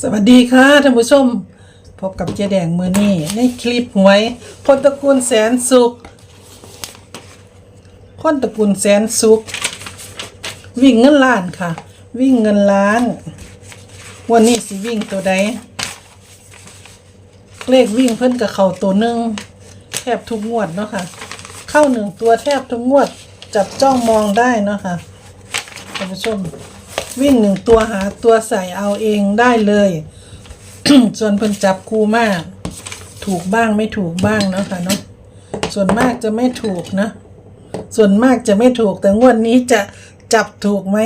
สวัสดีค่ะท่านผู้ชม พบกับเจ๊แดงมือนี่ในคลิปหวยคนตระกูลแสนสุขคนตระกูลแสนสุข วิ่งเงินล้านค่ะ วิ่งเงินล้าน วันนี้สิวิ่งตัวใดเลขวิ่งเพิ่นกับเขาตัวหนึ่งแทบทุกงวดเนาะค่ะ เข้าหนึ่งตัวแทบทุกงวด จับจ้องมองได้เนาะค่ะท่านผู้ชม วิ่งหนึ่งตัวหาตัวใส่เอาเองได้เลย ส่วนเพิ่นจับคู่มาก ถูกบ้างไม่ถูกบ้างเนาะค่ะเนาะส่วนมากจะไม่ถูกนะ ส่วนมากจะไม่ถูกแต่งวดนี้จะจับถูกไหม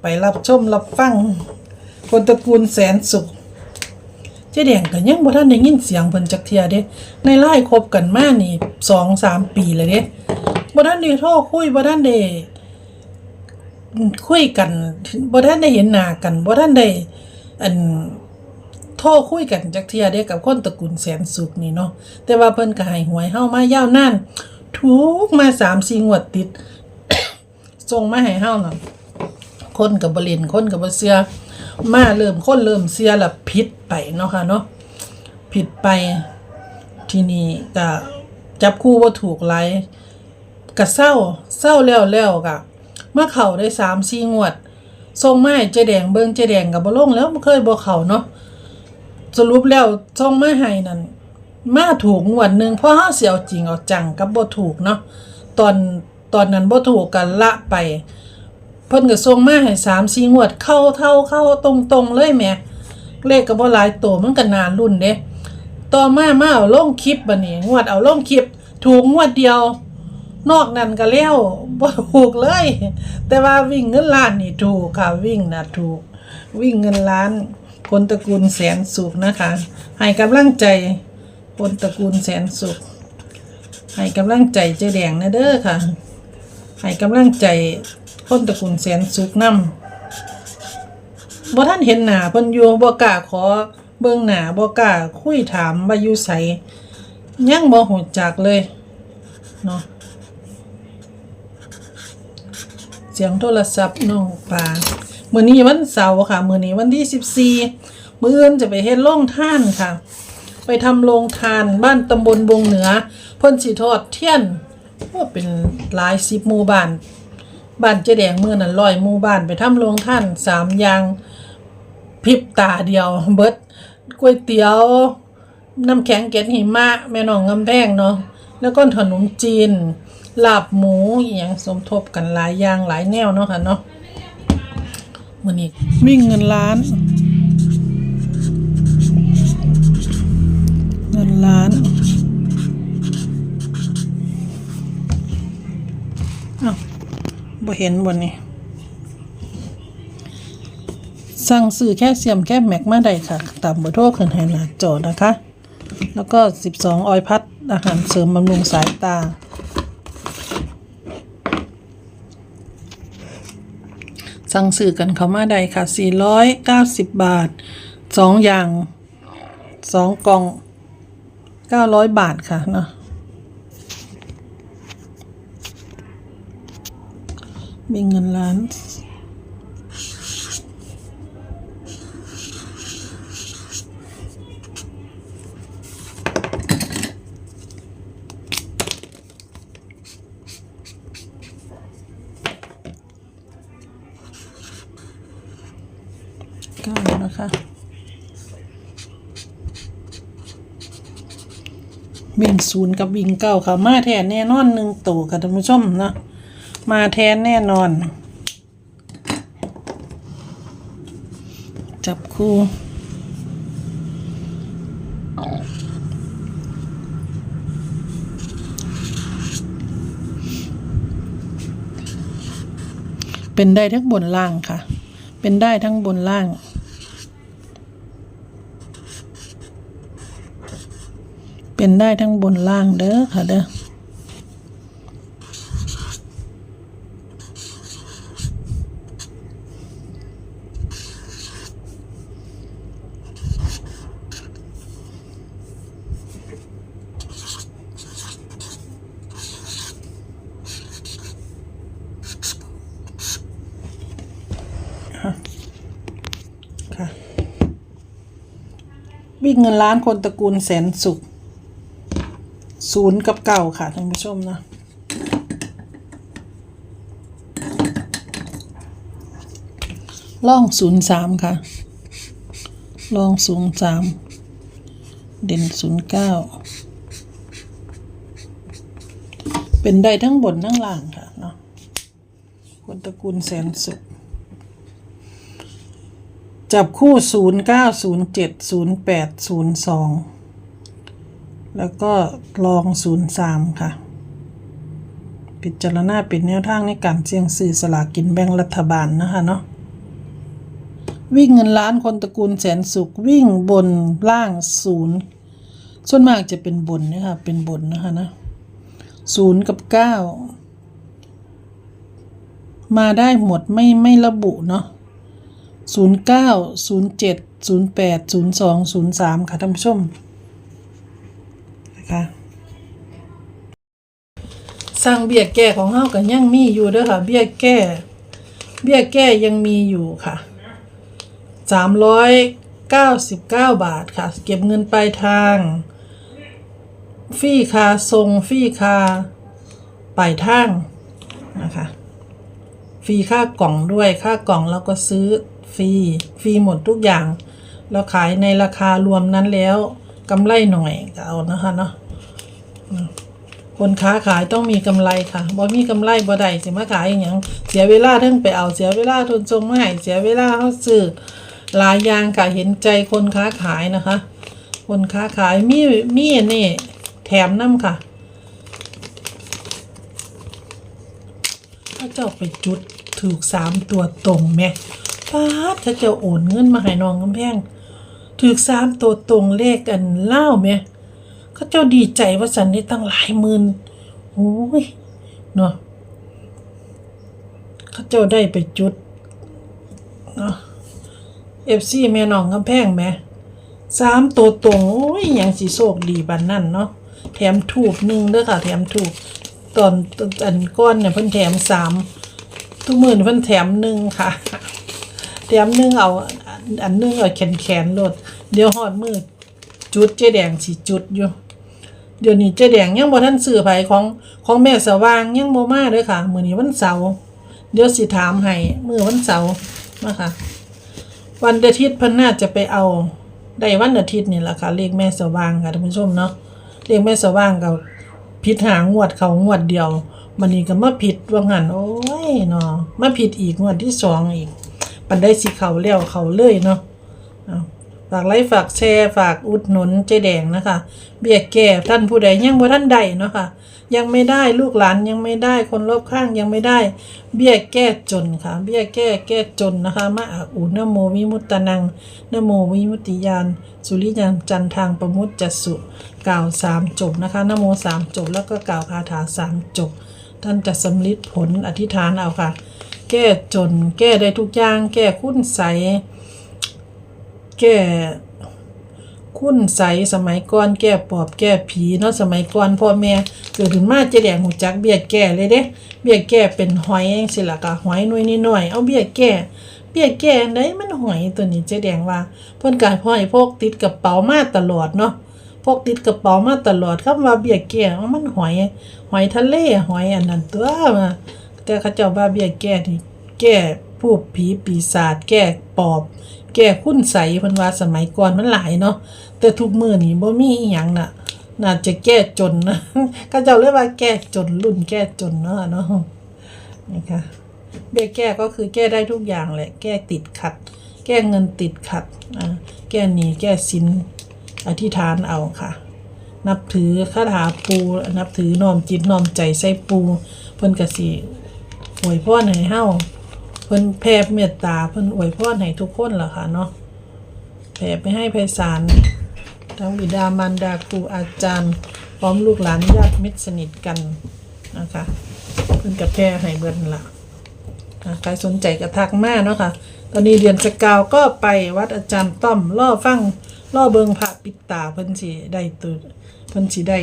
ไปรับชมรับฟัง คนตระกูลแสนสุขเจ๊แดงก็ยังบ่ทันได้ยินเสียงเพิ่นจักเทียเด้ ในไล่คบกันมานี่สองสามปีเลยเด้บ่ทันได้โทรคุยบ่ทันได้ คุยกันบ่ทันได้เห็นหน้ากันบ่ทันได้อันโทรคุยกันจักเทียเด้กับคนตระกูลแสนสุขนี่เนาะแต่ว่าเพิ่นก็ให้หวยเฮามายาวนานถูกมา3-4งวดติดส่งมาให้เฮาน่ะคนกับบรินคนกับบเสือมาเริ่มคนเริ่มเสียละผิดไปเนาะค่ะเนาะผิดไปทีนี้ก็จับคู่ว่าถูกไรก็เศร้าเศร้าแล้วแล้วก็ เมื่อเข่าได้สามสี่งวดทรงไม้เจแดงเบิงเจแดงกับบ่ลงแล้วเคยบ่เข่าเนาะสรุปแล้วทรงไม้ให้นั่นมาถูกงวดหนึ่งเพราะเฮาเสียวจริงเอาจังกับบ่ถูกเนาะตอนตอนนั้นบ่ถูกกันละไป เพิ่นก็ส่งมาให้สามสี่งวดเข้าเท่าเข้าตรงๆเลยแม่เลขก็บ่หลายตัวมันก็นานรุ่นเด้ต่อมามาเอาลงคลิปบัดนี้งวดเอาลงคลิปถูกงวดเดียว นอกนั้นก็แล้วบ่ถูกเลย แต่ว่าวิ่งเงินล้านนี่ถูกค่ะวิ่งนะถูก วิ่งเงินล้าน คนตระกูลแสนสุขนะคะ ให้กำลังใจคนตระกูลแสนสุข ให้กำลังใจเจ๊แดงนะเด้อค่ะ ให้กำลังใจคนตระกูลแสนสุขนำบ่ท่านเห็นหน้าเพิ่นอยู่บ่กล้าขอเบิ่งหน้าบ่กล้าคุยถามว่าอยู่ไสยังบ่ฮู้จักเลยเนาะ เสียงโทรศัพท์น้องปลามื้อนี้วันเสาร์ค่ะ มื้อนี้วันที่14มื้ออื่นจะไปเฮ็ดโรงทานค่ะ ไปทำโรงทานบ้านตำบลบงเหนือพ่นสีทอดเทียนว่าเป็นหลายสิบหมู่บ้านบ้านเจแดงเมื่อนั้นร้อยหมู่บ้านไปทำโรงท่านสามอย่างพริบตาเดียว เบิดก๋วยเตี๋ยว น้ำแข็งเกล็ดหิมะ แม่น้องกำแพงเนาะแล้วก็ขนมจีน ลาบหมูอย่างสมทบกันหลายอย่างหลายแนวเนาะค่ะเนาะมื้อนี้วิ่งเงินล้าน เงินล้านอ้าวบ่เห็นบนนี้ สั่งซื้อแค่เสียมแค่แม็กมาได้ค่ะ ตามเบอร์โทรขึ้นให้หน้าจอนะคะ แล้วก็ 12 ออยพัดอาหารเสริมบำรุงสายตา สั่งซื้อกันเขามาได้ค่ะ 490 บาท 2 อย่าง 2 กล่อง 900 บาทค่ะเนาะมีเงินล้าน เก้านะคะ วิ่งศูนย์กับวิ่งเก้าค่ะ มาแทนแน่นอนหนึ่งตัวค่ะท่านผู้ชมเนาะมาแทนแน่นอน จับคู่เป็นได้ทั้งบนล่างค่ะ เป็นได้ทั้งบนล่าง เป็นได้ทั้งบนล่างเด้อค่ะเด้อค่ะวิ่งเงินล้านคนตระกูลแสนสุข ศูนย์กับเก่าค่ะท่านผู้ชมนะล่องศูนย์สามค่ะล่องศูนย์สามเด่นศูนย์เก้าเป็นได้ทั้งบนทั้งล่างค่ะเนาะคนตระกูลแสนสุขจับคู่ศูนย์เก้าศูนย์เจ็ดศูนย์ แล้วก็ลองศูนย์สามค่ะ พิจารณาเป็นแนวทางในการเสี่ยงซื้อสลากกินแบ่งรัฐบาลนะคะเนาะวิ่งเงินล้านคนตระกูลแสนสุขวิ่งบนล่างศูนย์ส่วนมากจะเป็นบนนะคะเป็นบนนะคะนะศูนย์กับเก้ามาได้หมดไม่ไม่ระบุเนาะศูนย์เก้าศูนย์เจ็ดศูนย์แปดศูนย์สองศูนย์สามค่ะท่านผู้ชม นะคะสร้างเบี้ยแก้ของเฮากันยังมีอยู่เด้อค่ะ เบี้ยแก้ เบี้ยแก้ยังมีอยู่ค่ะสามร้อยเก้าสิบเก้าบาทค่ะ เก็บเงินปลายทาง ฟรีคาทรงฟรีคาปลายทางนะคะฟรีค่ากล่องด้วยค่ากล่องแล้วก็ซื้อฟรีฟรีหมดทุกอย่างแล้วขายในราคารวมนั้นแล้วกำไรหน่อยก็เอานะคะเนาะ คนค้าขายต้องมีกำไรค่ะบ่มีกำไรบ่ได้สิมาขายอย่างเสียเวลาเทั้งไปเอาเสียเวลาทุนทรงมาให้เสียเวลาเขาซื้อหลายอย่างค่ะเห็นใจคนค้าขายนะคะ คนค้าขายมีมีนี่ แถมน้ำค่ะถ้าเจ้าไปจุดถูกสามตัวตรงแม่ป้าถ้าเจ้าโอนเงินมาให้น้องกำแพงถูกสามตัวตรงเลขกันเล่าแม่ เขาเจ้าดีใจว่าสันได้ตั้งหลายหมื่นโอ้ยเนาะเขาเจ้าได้ไปจุดเนาะเอฟซีแม่น้องกำแพงแม่สามตัวตรงโอ้ยยังสีโชคดีบันนั่นเนาะแถมถูกหนึ่งเด้อค่ะ แถมถูกตอนตอนอันก้อนเนี่ยเพิ่นแถมสามทุกมื่นเพิ่นแถมหนึ่งค่ะ แถมหนึ่งเอา อันหนึ่งเอาแขนแขนลดเดี๋ยวหอดมือ จุดเจ๊แดงสิจุดอยู่ เดี๋ยวนี้เจ๊แดงยังบ่ทันซื้อไผของของแม่สว่างยังบ่มาเด้อค่ะ มื้อนี้วันเสาร์เดี๋ยวสิถามให้มื้อวันเสาร์มาค่ะวันอาทิตย์เพิ่นน่าจะไปเอาได้วันอาทิตย์นี่แหละค่ะ เลขแม่สว่างค่ะท่านผู้ชมเนาะเลขแม่สว่างกับผิดหางวดเขางวดเดียวมันนี้ก็มาผิดว่างั้นโอ้ยเนาะมาผิดอีกงวดที่สองอีกปันได้สิเขาแล้วเขาเลยเนาะ ฝากไลค์ฝากแชร์ฝากอุดหนุนเจแดงนะคะ เบี้ยแก่ท่านผู้ใดยังบ่ท่านใดเนาะค่ะยังไม่ได้ลูกหลานยังไม่ได้คนรอบข้างยังไม่ได้ เบี้ยแก้จนค่ะ เบี้ยแก้แก้จนนะคะมาอาอุนโมวิมุตตนังนโมวิมุตติยานสุริยังจันทางประมุตจัสุกล่าวสามจบนะคะนโมสามจบแล้วก็กล่าวคาถาสามจบ ท่านจะสำลิดผลอธิษฐานเอาค่ะ แก้จน แก้ได้ทุกอย่าง แก้คุ้นใส แก้คุ้นใสสมัยก่อนแก้ปอบแก้ผีเนาะสมัยก่อนพ่อแม่เกิดถึงมาเจแดงหูจักเบี้ยแก้เลยเด้เบี้ยแก้เป็นหอยเองสิละก็หอยน่วยนิดหน่อยเอาเบี้ยแก้เบี้ยแก้ไหนมันหอยตัวนี้เจแดงว่าเพิ่นกายพ่อให้พกติดกระเป๋ามาตลอดเนาะพกติดกระเป๋ามาตลอดคำว่าเบี้ยแก้เอามันหอยหอยทะเลหอยอันนั้นตัวมาแต่เขาเจ้าว่าเบี้ยแก้นี่แก้ผู้ผีปีศาจแก้ปอบ แก้คุ้นใสเพิ่นว่าสมัยก่อนมันหลายเนาะแต่ทุกมื้อนี้บ่มีอีหยังน่ะน่าจะแก้จนนะเขาเจ้าเรียกว่าแก้จนรุ่นแก้จนเนาะเนาะนี่ค่ะเบี้ยแก้ก็คือแก้ได้ทุกอย่างแหละ แก้ติดขัด แก้เงินติดขัดอ่าแก้หนี้แก้สินอธิษฐานเอาค่ะ นับถือคาถาปู นับถือน้อมจิตน้อมใจใส่ปูเพิ่นก็สิอวยพรให้เฮ้า พิ่นแผ่เมตตาเพิ่นอวยพรให้ทุกคนล่ะค่ะเนาะแผ่ไปให้ไพศาลทั้งบิดามารดาครูอาจารย์ พร้อมลูกหลานญาติมิตรสนิทกันนะคะเพิ่นก็แผ่ให้เบิดนั่นล่ะอะใครสนใจก็ทักมาเนาะค่ะ ตอนนี้เดือนสกาวก็ไปวัดอาจารย์ต้อมล่อฟังล่อเบิงพระปิดตาเพิ่นสิได้ตุเพิ่นสิได้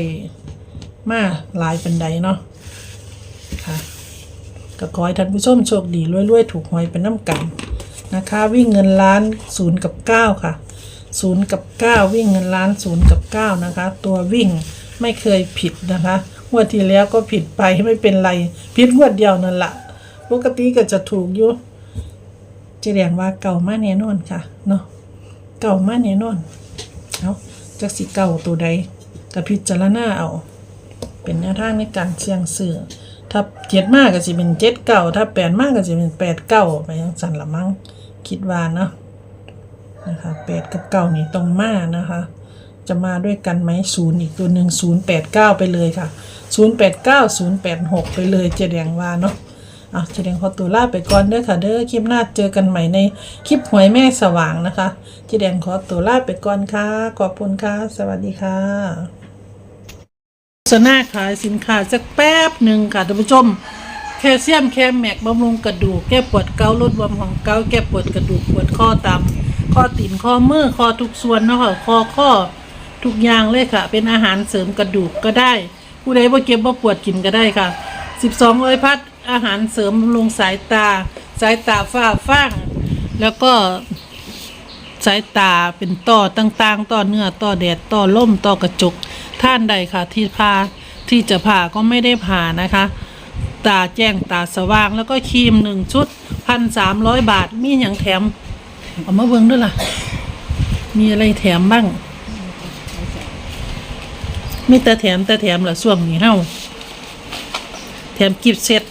มาหลายเป็นใดเนาะ ก็ขอให้ท่านผู้ชมโชคดีรวยๆ ถูกหวยเป็นน้ำกันนะคะ วิ่งเงินล้านศูนย์กับเก้าค่ะศูนย์กับเก้าวิ่งเงินล้านศูนย์กับเก้านะคะ ตัววิ่งไม่เคยผิดนะคะงวดที่แล้วก็ผิดไปไม่เป็นไรผิดงวดเดียวนั่นละปกติก็จะถูกอยู่จะเรียงว่าเก่ามากแน่นอนค่ะเนาะเก่ามากแน่นอนเอาจักสิเก่าตัวใดกับพิจารณาเอา เป็นแนวทางในการเสี่ยงซื้อ ถ้าเจ็ดมากก็สิเป็นเจ็ดเก้าถ้าแปดมากก็สิเป็นแปดเก้าไปยังสันละมั้งคิดว่าเนาะนะคะแปดกับเก้านี่ต้องมานะคะ จะมาด้วยกันไหมศูนย์อีกตัวหนึ่งศูนย์แปดเก้าไปเลยค่ะศูนย์แปดเก้าศูนย์แปดหกไปเลยเจดแดงว่าเนาะอะเจดแดงขอตัวลาไปก่อนเด้อค่ะเด้อคลิปหน้าเจอกันใหม่ในคลิปหวยแม่สว่างนะคะเจดแดงขอตัวลาไปก่อนค่ะขอบคุณค่ะ สวัสดีค่ะ ษณาขายสินค้าสักแป๊บหนึ่งค่ะท่านผู้ชม แคลเซียมแคมแมกบำรุงกระดูกแก้ปวดเกาลดบวมของเกาแก้ปวดกระดูกปวดข้อตามข้อตีนข้อมือข้อทุกส่วนเนาะค่ะข้อข้อทุกอย่างเลยค่ะ เป็นอาหารเสริมกระดูกก็ได้ ผู้ใดบ่เก็บบ่ปวดกินก็ได้ค่ะ 12ร้อยพัดอาหารเสริมบำรุงสายตา สายตาฝ้าฟางแล้วก็สายตาเป็นต่อต่างๆ ต่อเนื้อต่อแดดต่อล่มต่อกระจก ท่านใดค่ะที่พาที่จะผ่าก็ไม่ได้ผ่านะคะ ตาแจ้งตาสว่างแล้วก็ครีมหนึ่งชุดพันสามร้อยบาทมีอย่างแถมเอามาเบิ่งด้วยล่ะ มีอะไรแถมบ้าง มีแต่แถมแต่แถมเหรอช่วงนี้เฮ้าแถมกิฟต์เซ็ต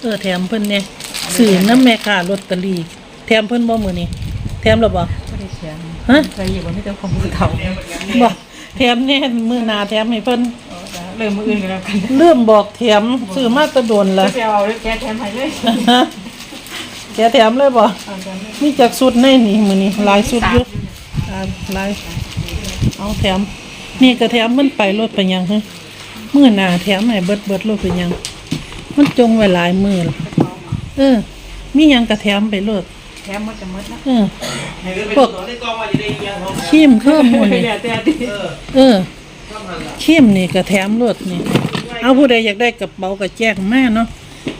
เออแถมเพิ่นเนี่ยสื่อน้ำแม่ค่ะลอตเตอรี่แถมเพิ่นบ่มือนี่แถมหรอบ่ ไม่ได้เขียนฮะใครอยู่ว่าไม่เจ้าของมือเขาบ่แถมแน่มือหนาแถมให้เพิ่นเริ่มมืออื่นกันแล้วกันเริ่มบอกแถมซื้อมาแตะโดนแล้ละวจะเอาแกแทนไปเลยฮะแกแถมเลยบ่เอากันเลยมีจากสุดในนี่มือนี่หลายสุดอยู่อ่าหลายเอาแถมนี่ก็แถมมันไปรถไปยังฮะมือหนาแถมให้เบิดเบิดรถไปยัง มันจงไว้หลายมือละเออมีหยังกระแถมไปรถ แถมมันจะมดนะเออพวกขีมเพิ่มหมดนี่เดี๋ยวเดี๋ยวดิเออขีมนี่กระแถมรถนี่ เอาผู้ใดอยากได้กระเป๋ากระแจกมาเนาะ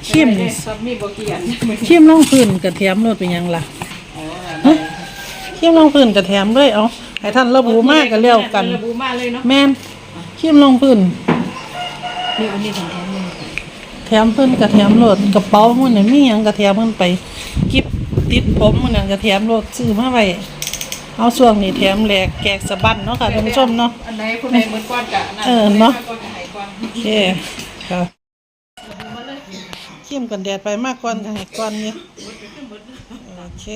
ขีมนี่ซับมีโบเกียนขีมล่องพื้นกระแถมรถเป็นหยังล่ะขีมลงพื้นกระแถมด้วยเอาให้ท่านระบุมากก็เลี้ยวกัน ระบุมาเลยเนาะแม่นขีมลงพื้นนี่อันนี้ของแถมนี่แถมเพิ่นกระแถมรถกระเป๋ามันน่ะมีหยังกระแถมเพิ่นไปกิบ ติดผมมันน่ะกระแถมรถซื้อมาไว้เอาช่วงนี้แถมแหลกแกกสะบั้นเนาะค่ะท่านผู้ชมเนาะอันไหนคนไหนเหมือนก้อนกะเออเนาะก้อนกะไหนก้อนโอเคค่ะขีมกันแดดไปมากกว่าให้ก่อนเนี่ยโอเค